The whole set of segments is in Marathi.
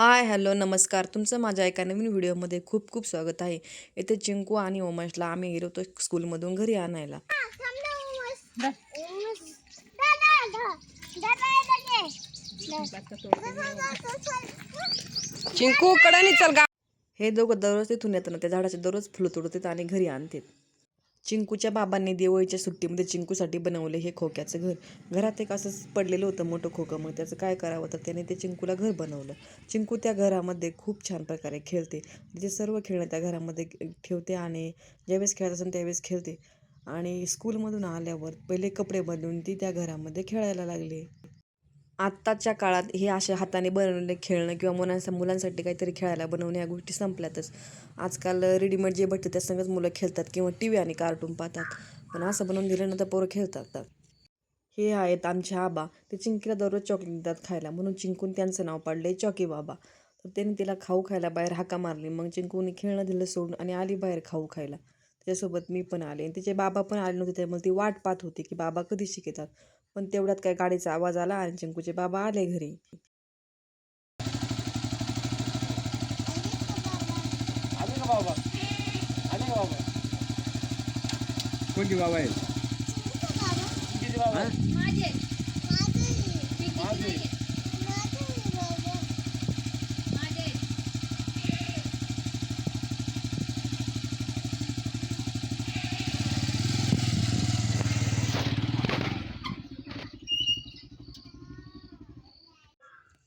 हाय हॅलो नमस्कार. तुमचं माझ्या एका नवीन व्हिडिओमध्ये खूप खूप स्वागत आहे. येथे चिंकू आणि ओमशला आम्ही गेलो स्कूलमधून घरी आणायला. चिंकू कडे चल गा हे दोघं दररोज तिथून येतात ना त्या झाडाचे दररोज फुलं तोडतात आणि घरी आणतात. चिंकूच्या बाबांनी दिवाळीच्या सुट्टीमध्ये चिंकूसाठी बनवले हे खोक्याचं घर. घरात एक असंच पडलेलं होतं मोठं खोकं. मग त्याचं काय करावं? तर त्याने ते चिंकूला घर बनवलं. चिंकू त्या घरामध्ये खूप छान प्रकारे खेळते. तिचे सर्व खेळणं त्या घरामध्ये ठेवते आणि ज्यावेळेस खेळत असेल त्यावेळेस खेळते. आणि स्कूलमधून आल्यावर पहिले कपडे बदलून ती त्या घरामध्ये खेळायला लागली. आत्ताच्या काळात हे अशा हाताने बनवलेले खेळणं किंवा मुलांसा मुलांसाठी काहीतरी खेळायला बनवणे या गोष्टी संपल्यातच. आजकाल रेडीमेड जे भेटतं त्या संगच मुलं खेळतात किंवा टी व्ही आणि कार्टून पाहतात. पण असं बनवून दिलं ना तर पोरं खेळतात हे आहेत आमचे आबा. ते चिंकीला दररोज चॉकलेट देतात खायला. म्हणून चिंकून त्यांचं नाव पाडलं चॉकी बाबा तर त्यांनी तिला खाऊ खायला बाहेर हाका मारली. मग चिंकूने खेळणं दिलं सोडून आणि आली बाहेर खाऊ खायला. त्याच्यासोबत मी पण आले. आणि तिचे बाबा पण आले नव्हते. त्यामुळे ती वाट पाहत होती की बाबा कधी शिकतात. पण तेवढ्यात काय गाडीचा आवाज आला आणि चिंकूचे बाबा आले घरी. आले का बाबा? आले का बाबा? कोणती बाबा आहे किती बाबा आहे? माझे.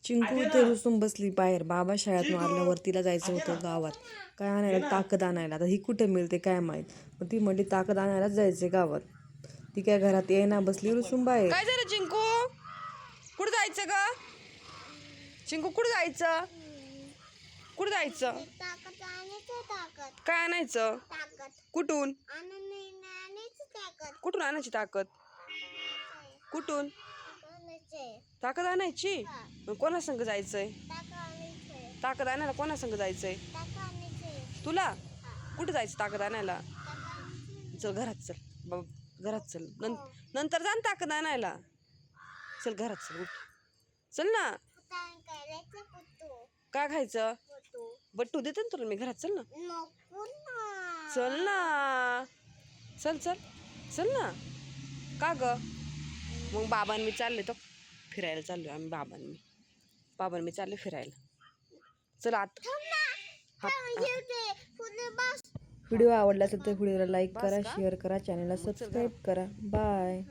चिंकू इथे रुसून बसली बाहेर. बाबा शाळेतून आल्यावर तिला जायचं होतं गावात. काय आणायला? ताकद आणायला. आता ही कुठे मिळते काय माहीत? पण ती म्हणली ताकद आणायलाच जायचे गावात. ती काय घरात येईना बसली रुसून बाहेर. काय झालं चिंकू? कुठं जायचं ग? चिंकू कुठं जायचं? कुठं जायचं? काय आणायचं ताकद. कुठून आणायचं ताकद? कुठून? आणायची ताकद आणायचे? मग कोणा संग जायचंय? ताकद आणायचे ताकद आणायला कोणा संग जायचंय? आणायचे तुला? कुठं जायचं ताकद आणायला? चल घरात चल. बाबा घरात चल. नं नंतर जा ना ताकद आणायला. चल घरात चल उठ. चल ना. करायचं पुतू. काय खायचं? पुतू. बट्टू देते ना तुला मी घरात चल ना. नको ना. चल ना. चल चल. चल ना. का ग? मग बाबांनी चालले तर फिरायला चाललो आम्ही बाबांनी. बाबांनी चालले फिरायला. चल आत. व्हिडिओ आवडला असेल तर व्हिडिओला लाईक करा शेअर करा चॅनलला सबस्क्राईब करा. बाय.